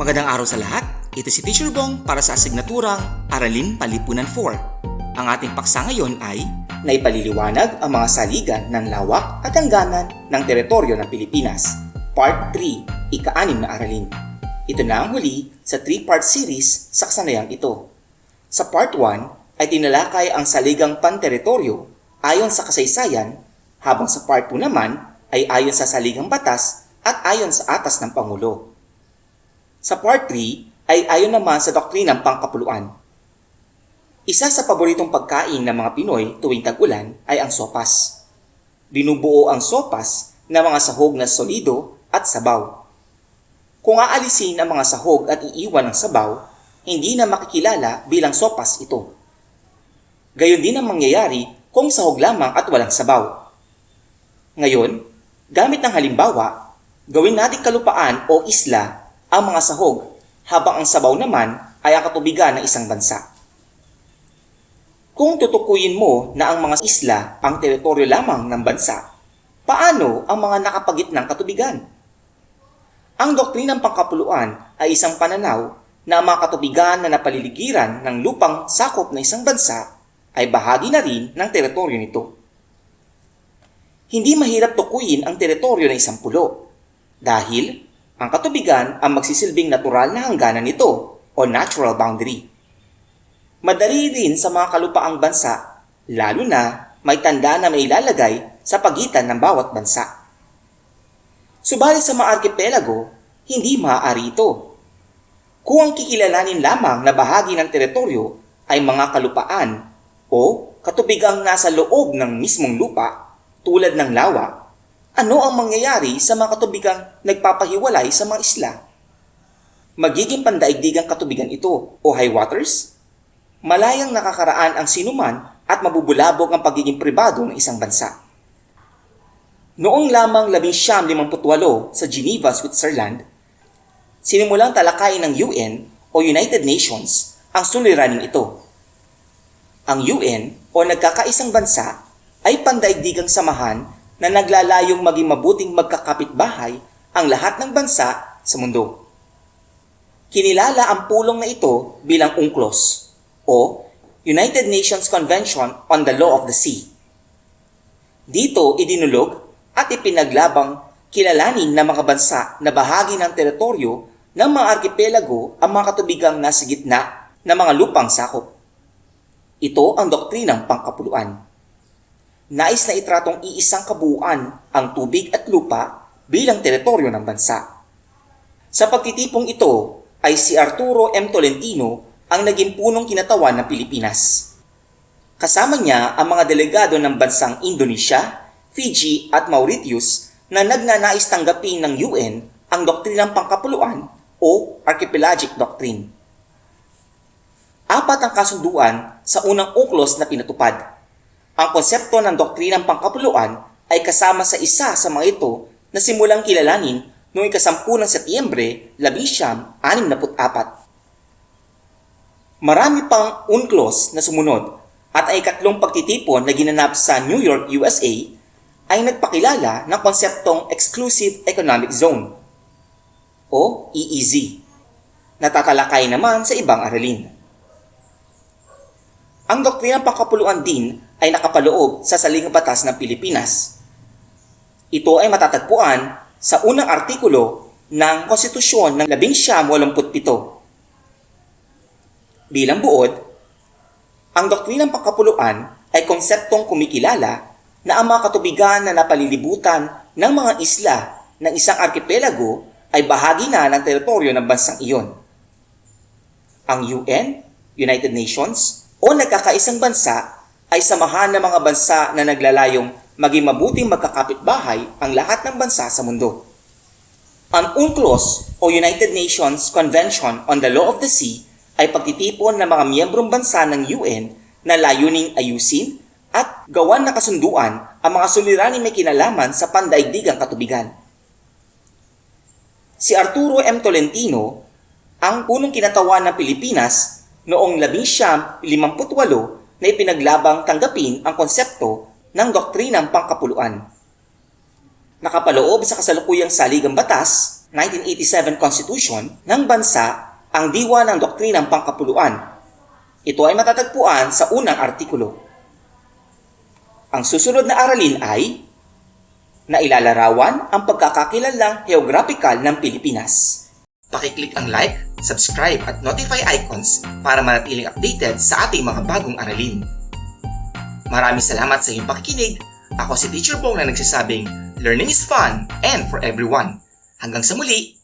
Magandang araw sa lahat. Ito si Teacher Bong para sa asignaturang Aralin Palipunan 4. Ang ating paksa ngayon ay Naipaliliwanag ang mga saligan ng lawak at hangganan ng teritoryo ng Pilipinas. Part 3, Ika-anim na Aralin. Ito na ang huli sa 3-part series sa kasanayang ito. Sa Part 1 ay tinalakay ang saligang panteritoryo ayon sa kasaysayan, habang sa Part 2 naman ay ayon sa saligang batas at ayon sa atas ng Pangulo. Sa Part 3 ay ayon naman sa doktrinang pangkapuluan. Isa sa paboritong pagkain ng mga Pinoy tuwing tag-ulan ay ang sopas. Binubuo ang sopas ng mga sahog na solido at sabaw. Kung aalisin ang mga sahog at iiwan ang sabaw, hindi na makikilala bilang sopas ito. Gayon din ang mangyayari kung sahog lamang at walang sabaw. Ngayon, gamit ng halimbawa, gawin natin kalupaan o isla ang mga sahog habang ang sabaw naman ay ang katubigan ng isang bansa. Kung tutukuyin mo na ang mga isla ang teritoryo lamang ng bansa, paano ang mga nakapagitnang katubigan? Ang doktrinang pangkapuluan ay isang pananaw na ang mga katubigan na napaliligiran ng lupang sakop ng isang bansa ay bahagi na rin ng teritoryo nito. Hindi mahirap tukuyin ang teritoryo ng isang pulo dahil ang katubigan ang magsisilbing natural na hangganan nito o natural boundary. Madali rin sa mga kalupaang bansa, lalo na may tanda na may ilalagay sa pagitan ng bawat bansa. Subalit sa mga arkipelago, hindi maaari ito. Kung ang kikilalanin lamang na bahagi ng teritoryo ay mga kalupaan o katubigang nasa loob ng mismong lupa tulad ng lawa, ano ang mangyayari sa mga katubigang nagpapahiwalay sa mga isla? Magiging pandaigdigang katubigan ito o high waters? Malayang nakakaraan ang sinuman at mabubulabog ang pagiging pribado ng isang bansa. Noong lamang 1958 sa Geneva, Switzerland, sinimulang talakayin ng UN o United Nations ang suliraning ito. Ang UN o nagkakaisang bansa ay pandaigdigang samahan na naglalayong maging mabuting magkakapitbahay ang lahat ng bansa sa mundo. Kinilala ang pulong na ito bilang UNCLOS o United Nations Convention on the Law of the Sea. Dito idinulog at ipinaglabang kilalanin ng mga bansa na bahagi ng teritoryo ng mga arkipelago ang mga katubigang nasa gitna ng mga lupang sakop. Ito ang doktrinang pangkapuluan. Nais na itratong iisang kabuuan ang tubig at lupa bilang teritoryo ng bansa. Sa pagtitipong ito ay si Arturo M. Tolentino ang naging punong kinatawan ng Pilipinas. Kasama niya ang mga delegado ng bansang Indonesia, Fiji at Mauritius na nagnanais tanggapin ng UN ang doktrinang pangkapuluan o Archipelagic Doctrine. Apat ang kasunduan sa unang UNCLOS na pinatupad. Ang konsepto ng doktrinang pangkapuluan ay kasama sa isa sa mga ito na simulang kilalanin noong ikasampu ng Setyembre 1964. Marami pang UNCLOS na sumunod at ay ikatlong pagtitipon na ginanap sa New York, USA ay nagpakilala ng konseptong Exclusive Economic Zone o EEZ na tatalakay naman sa ibang aralin. Ang doktrinang pangkapuluan din ay nakapaloob sa saligang batas ng Pilipinas. Ito ay matatagpuan sa unang artikulo ng Konstitusyon ng 1987. Bilang buod, ang doktrinang pangkapuluan ay konseptong kumikilala na ang mga katubigan na napalilibutan ng mga isla ng isang arkipelago ay bahagi na ng teritoryo ng bansang iyon. Ang UN, United Nations, o nagkakaisang bansa ay samahan ng mga bansa na naglalayong maging mabuting magkakapitbahay ang lahat ng bansa sa mundo. Ang UNCLOS o United Nations Convention on the Law of the Sea ay pagtitipon ng mga miyembrong bansa ng UN na layuning ayusin at gawan na kasunduan ang mga suliraning may kinalaman sa pandaigdigang katubigan. Si Arturo M. Tolentino, ang punong kinatawan ng Pilipinas noong 1958 na ipinaglabang tanggapin ang konsepto ng doktrinang pangkapuluan. Nakapaloob sa kasalukuyang saligang batas 1987 Constitution ng bansa ang diwa ng doktrinang pangkapuluan. Ito ay matatagpuan sa unang artikulo. Ang susunod na aralin ay na ilalarawan ang pagkakakilanlang geographical ng Pilipinas. Pakiclick ang like, subscribe at notify icons para manatiling updated sa ating mga bagong aralin. Maraming salamat sa iyong pakikinig. Ako si Teacher Bong na nagsasabing, Learning is fun and for everyone. Hanggang sa muli!